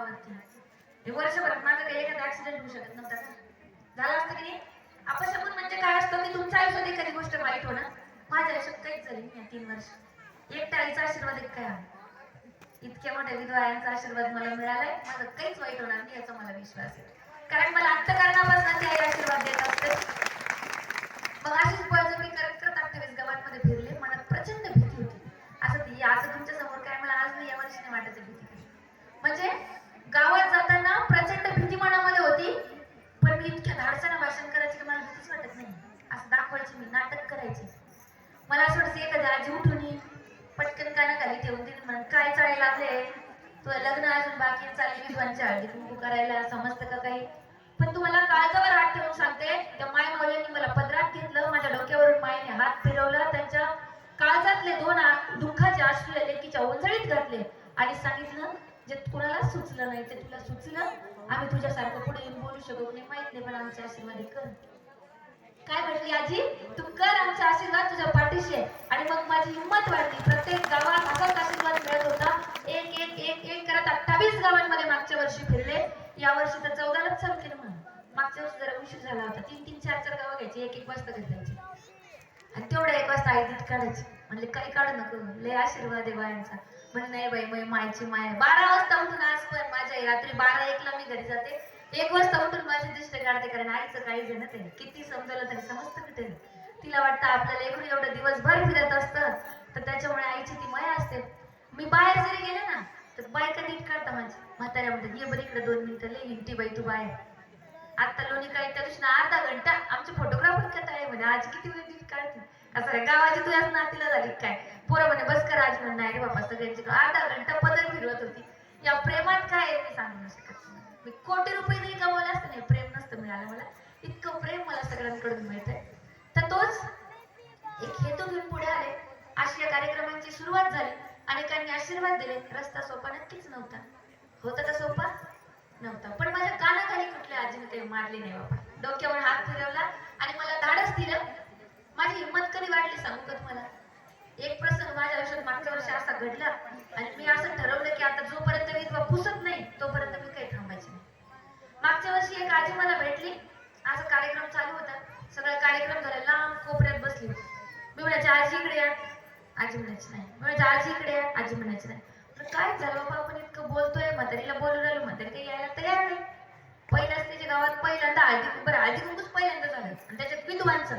गावावरती हे वर्षभरात माझं काही एखादा ऍक्सिडेंट होऊ शकत नव्हता झाला असतं की नाही? अपशकून म्हणजे काय असतं की तुमच्या आयुष्यात एखादी गोष्ट वाईट होणं माझ्या आयुष्यात काहीच झाली नाही तीन वर्ष. एकट्या आईचा आशीर्वाद एक काय? इतक्या मोठ्या विधवायांचा आशीर्वाद मला मिळालाय. माझं काहीच वाईट होणार नाही याचा मला विश्वास आहे. कारण मला अंतकरणापासून ती आई आशीर्वाद देत असते मग अशीच बळजबरी करत करत अठ्ठावीस गावांमध्ये फिरले मनात प्रचंड भीती होती असं ती आता तुमच्यासमोर काय मला आज नाही या वर्षी नाही वाटत आहे भीती काही. म्हणजे गावात जाताना प्रचंड भीती मनामध्ये होती पण मी इतक्या धाडसानं भाषण करायची की मला भीतीच वाटत नाही असं दाखवायची मी नाटक करायचे. मला असं वाटतं एखादी आजी उठून येईल, पटकन कानाखाली ठेवून दिली म्हणून काय चाळे लागले तुला लग्न अजून बाकी चालली विधवांच्या हळदी कुंकू करायला समजतं का काही? पण तुम्हाला काळजावर हात ठेवून सांगते त्या माय मावल्यांनी मला पदरात घेतलं माझ्या डोक्यावरून मायने हात फिरवला त्यांच्या काळजातले दोन दुःखाचे अश्रू लेकीच्या ओंजळीत घातले आणि सांगितलं जे कुणाला सुचलं नाही ते तुला सुचलं. आम्ही तुझ्यासारखं पुढे येऊन बोलू शकत नाही माहीत नाही पण आमच्या आशीर्वाद कर काय म्हटली आजी? तू कर आमचा आशीर्वाद तुझ्या पाठीशी आहे. आणि मग माझी हिंमत वाढली. प्रत्येक गावात असाच आशीर्वाद मिळत होता. एक एक एक एक करत अठ्ठावीस गावांमध्ये मागच्या वर्षी फिरले. या वर्षी तर चौदालाच चालू म्हणून. मागच्या वर्षी जरा उशीर झाला होता. तीन तीन चार चार गावं घ्यायची. एक एक वाजता घरी जायची आणि तेवढ्या एक वाजता आई दूध काढायची. म्हणले काही काढू नको. लय आशीर्वाद आहे बायांचा. म्हणे नाही बाई मै मायची माय बारा वाजता उठून आज पण माझ्या आई रात्री बारा एकला मी घरी जाते. एक वाजता उठून माझी दिष्ट काढते कारण आईचं काही जण ते किती समजवलं तरी समजतं कुठे? तिला वाटतं आपलं लेकरू एवढं दिवसभर फिरत असतं तर त्याच्यामुळे आईची ती माया असते. मी बाहेर जरी गेले ना तर बायका नीट काढता माझी. म्हाताऱ्या म्हणतात ये बरं इकडे दोन मिनिटं लई इंटी बाई तू बाहेर. आता लोणी काय त्या दिवशी ना अर्धा घंटा आमचे फोटोग्राफर कथा आहे म्हणे. आज किती वेळ नीट काढते? असं रे गावाची तुझ्याच नातीला झाली काय? पोरं म्हणे बस कर आज. म्हणणं नाही रे बाबा सगळ्यांची अर्धा घंटा पदर फिरवत होती. या प्रेमात काय आहे मी सांगू नाही शकत. मी कोटी रुपये नाही कमावले असते नाही प्रेम नसतं मिळालं मला. इतकं प्रेम मला सगळ्यांकडून मिळतंय. तर तोच एक हेतू घेऊन पुढे आले. अशी या कार्यक्रमांची सुरुवात झाली अनेकांनी आशीर्वाद दिले. रस्ता सोपा नक्कीच नव्हता. होता का सोपा नव्हता. पण माझ्या कानाखाली कुठल्या आजीने काही मारले नाही बाबा. डोक्यावर हात फिरवला आणि मला धाडस दिलं. माझी हिंमत कधी वाढली सांगू का तुम्हाला? एक प्रसंग माझ्या आयुष्यात मागच्या वर्षी असा घडला आणि मी असं ठरवलं की आता जोपर्यंत विधवा पुसत नाही तोपर्यंत मागच्या वर्षी एक आजी मला भेटली. असा कार्यक्रम चालू होता. सगळा कार्यक्रम झाला. लांब कोपऱ्यात बसली. मी म्हणायची आजी इकडे या. आजी म्हणायची नाही. मी आजी इकडे या. आजी म्हणायची नाही. काय झालं बाबा? आपण इतकं बोलतोय. म्हातारीला बोलू राहिलो. म्हातारी काही यायला तयार नाही. पहिलाच त्याच्या गावात पहिल्यांदा हळदी कुंकू. बरं हळदी कुंकूच पहिल्यांदा झालं. आणि त्याच्यात विधवांचं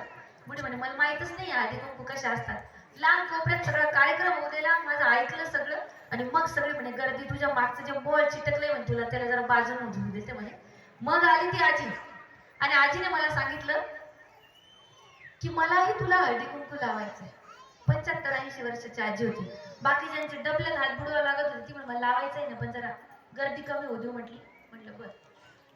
मुली म्हणे मला माहितच नाही हळदी कुंकू कशा असतात. लांब कोपऱ्यात सगळा कार्यक्रम होऊ दिला माझं ऐकलं सगळं. आणि मग सगळे म्हणे गर्दी तुझ्या मागचं जे बोल चिटकलंय म्हणे तुला त्याला जरा बाजून घेऊन देते म्हणे मग आली ती आजी. आणि आजीने मला सांगितलं की मलाही तुला हळदी कुंकू लावायचंय. पंच्याहत्तर ऐंशी वर्षाची आजी होती. बाकी डबल्यात हात बुडवा लागत होती ती म्हणे मला आहे ना पण जरा गर्दी कमी होऊ देऊ म्हटली. म्हटलं बरं.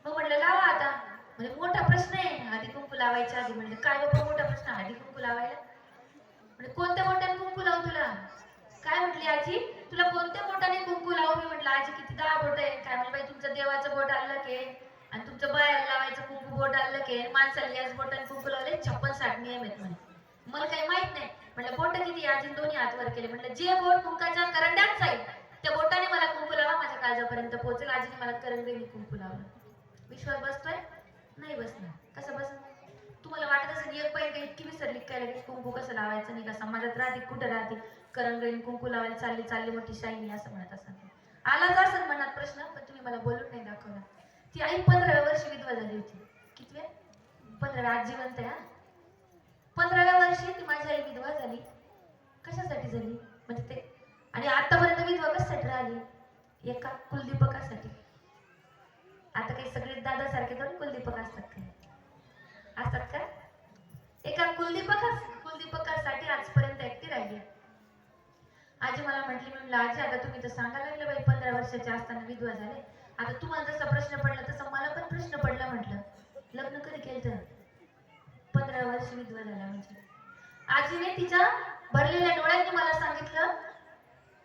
मग म्हटलं लावा आता. म्हणजे मोठा प्रश्न आहे हळदी कुंकू लावायच्या आधी. म्हणलं काय बाबा मोठा प्रश्न हळदी कुंकू लावायला? म्हणजे कोणत्या मोठ्याने कुंकू लावू तुला? काय? म्हटली आजी. तुला कोणत्या बोटाने कुंकू लावू? मी म्हटलं आजी किती दहा बोट आहे काय? म्हणजे बाई तुमचं देवाचं बोट आलं की. आणि तुमचं बायाला लावायचं कुंकू बोट आलं के माणसाला याच बोटाने कुंकू लावले छप्पन साठ नियम आहेत म्हणे मला काही माहीत नाही. म्हटलं बोट किती आजी दोन्ही हात वर केले. म्हटलं जे बोट कुंकाच्या करंड्यात जाईल त्या बोटाने मला कुंकू लावा माझ्या काळजापर्यंत पोहोचेल. आजीने मला करंडीने कुंकू लावलं. विश्वास बसतोय? नाही बसणार. कसं बस तुम्हाला वाटत असेल एक पहिले इतकी विसरली काय लगेच कुंकू कसं लावायचं? नाही का? समाजात राहते कुठं राहते? करंगळीन कुंकू लावायला चालली चालली मोठी शाईनी असं म्हणत असं आलाच असं मनात प्रश्न पण तुम्ही मला बोलून नाही दाखवला. ती आई पंधराव्या वर्षी विधवा झाली होती. किती पंधराव्या आज जिवंत आहे पंधराव्या वर्षी ती माझी आई विधवा झाली. कशासाठी झाली? म्हणजे ते आणि आतापर्यंत विधवा कशासाठी राहिली? एका कुलदीपकासाठी. आता काही सगळे दादा सारखे कुलदीपक असतात काही असतात का? एका कुलदीपका कुलदीपकासाठी आजपर्यंत एकटी राहिली. आजी मला म्हटली म्हणलं आजी आता तुम्ही तर सांगायला लागलं बाई पंधरा वर्षाचे असताना विधवा झाले. आता तुम्हाला जसा प्रश्न पडला तसा मला पण प्रश्न पडला म्हटलं. लग्न कधी केलं पंधरा वर्ष विधवा झाला म्हणजे. आजीने तिच्या भरलेल्या डोळ्यांनी मला सांगितलं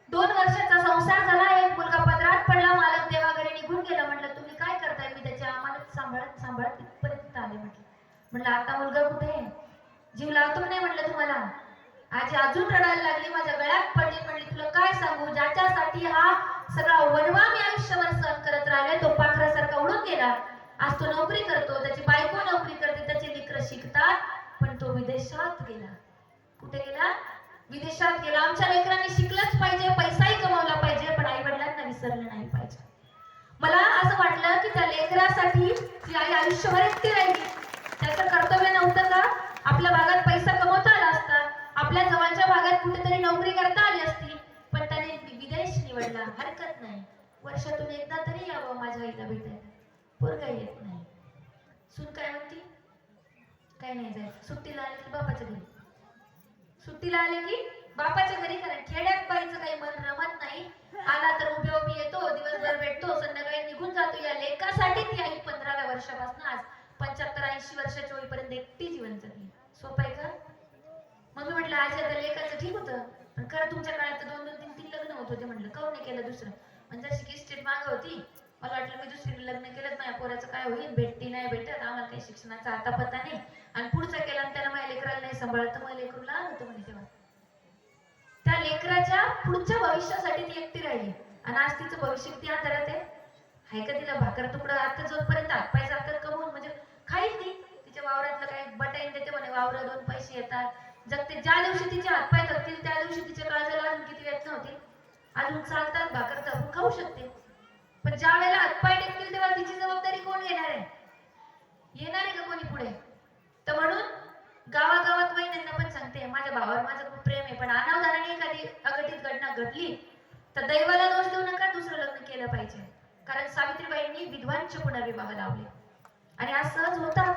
दोन वर्षाचा संसार झाला एक मुलगा पदरात पडला मालक देवाघरी निघून गेला. म्हटलं तुम्ही काय करताय? मी त्याची आम्हाला सांभाळत सांभाळत इथपर्यंत आले म्हटलं. म्हटलं आता मुलगा कुठे आहे? जीव लावतो नाही म्हटलं तुम्हाला. आजी अजून रडायला लागली माझ्या गळ्यात पडली म्हणली तुला काय सांगू? ज्याच्यासाठी हा सगळा वनवा मी आयुष्यभर सहन करत राहिले तो पाखरासारखा उडून गेला. आज तो नोकरी करतो. त्याची बायको नोकरी करते. त्याचे लेकरं शिकतात. पण तो विदेशात गेला. कुठे गेला? विदेशात गेला. आमच्या लेकरांनी शिकलंच पाहिजे. पैसाही कमावला पाहिजे. पण आई वडिलांना विसरलं नाही पाहिजे. मला असं वाटलं की त्या लेकरासाठी ती आई आयुष्यभर एकटी राहिली त्याचं कर्तव्य नव्हतं का? आपल्या भागात पैसा कमवता आला असता. आपल्या जवळच्या भागात कुठेतरी नोकरी करता आली असती. निवडला हरकत नाही. वर्षातून एकदा तरी यावं माझ्या आईला भेटायला. पोरगा येत नाही. सून काय म्हणती? काय नाही जायचं. सुट्टीला आले की बापाच्या घरी. सुट्टीला आले की बापाच्या घरी कारण खेड्यात बाईचं काही मन रमत नाही. आला तर उभे उभी येतो दिवसभर भेटतो संध्याकाळी निघून जातो. या लेखासाठी ती आई पंधराव्या वर्षापासून आज पंच्याहत्तर ऐंशी वर्षाच्या होईपर्यंत एकटी जीवन जगली. सोपं आहे का? मग मी म्हटलं आज आता लेखाचं ठीक होतं पण खरं तुमच्या काळात दोन केलं दुसरं. म्हणजे जशी की स्टेट मागं होती मला वाटलं मी दुसरी लग्न केलं माझ्या पोराचं काय होईल? भेटती नाही भेटत आम्हाला काही शिक्षणाचा आता पत्ता नाही. आणि पुढचा केला आणि त्याला माझ्या लेकराला नाही सांभाळत. तर मग लेकरू लहान होतं म्हणे तेव्हा. त्या लेकराच्या पुढच्या भविष्यासाठी ती एकटी राहिली. आणि आज तिचं भविष्य किती आधारात आहे? हाय का तिला भाकर तुकडं आता जोपर्यंत हातपाय जातात कमवून म्हणजे खाईल ती. तिच्या वावरातलं काही बटाईन देते म्हणे वावरा दोन पैसे येतात. जगते ज्या दिवशी तिचे हातपाय अजून चालतात भाकर चालून खाऊ शकते. पण ज्या वेळेला हातपाय टेकतील तेव्हा तिची जबाबदारी कोण घेणार आहे? येणार आहे का कोणी पुढे? तर म्हणून गावागावात वहिन्यांना पण सांगते माझ्या भावावर माझं खूप प्रेम आहे पण अनावधानाने एखादी अघटित घटना घडली तर दैवाला दोष देऊ नका दुसरं लग्न केलं पाहिजे. कारण सावित्रीबाईंनी विद्वांचे पुनर्विवाह लावले. आणि आज सहज होतात.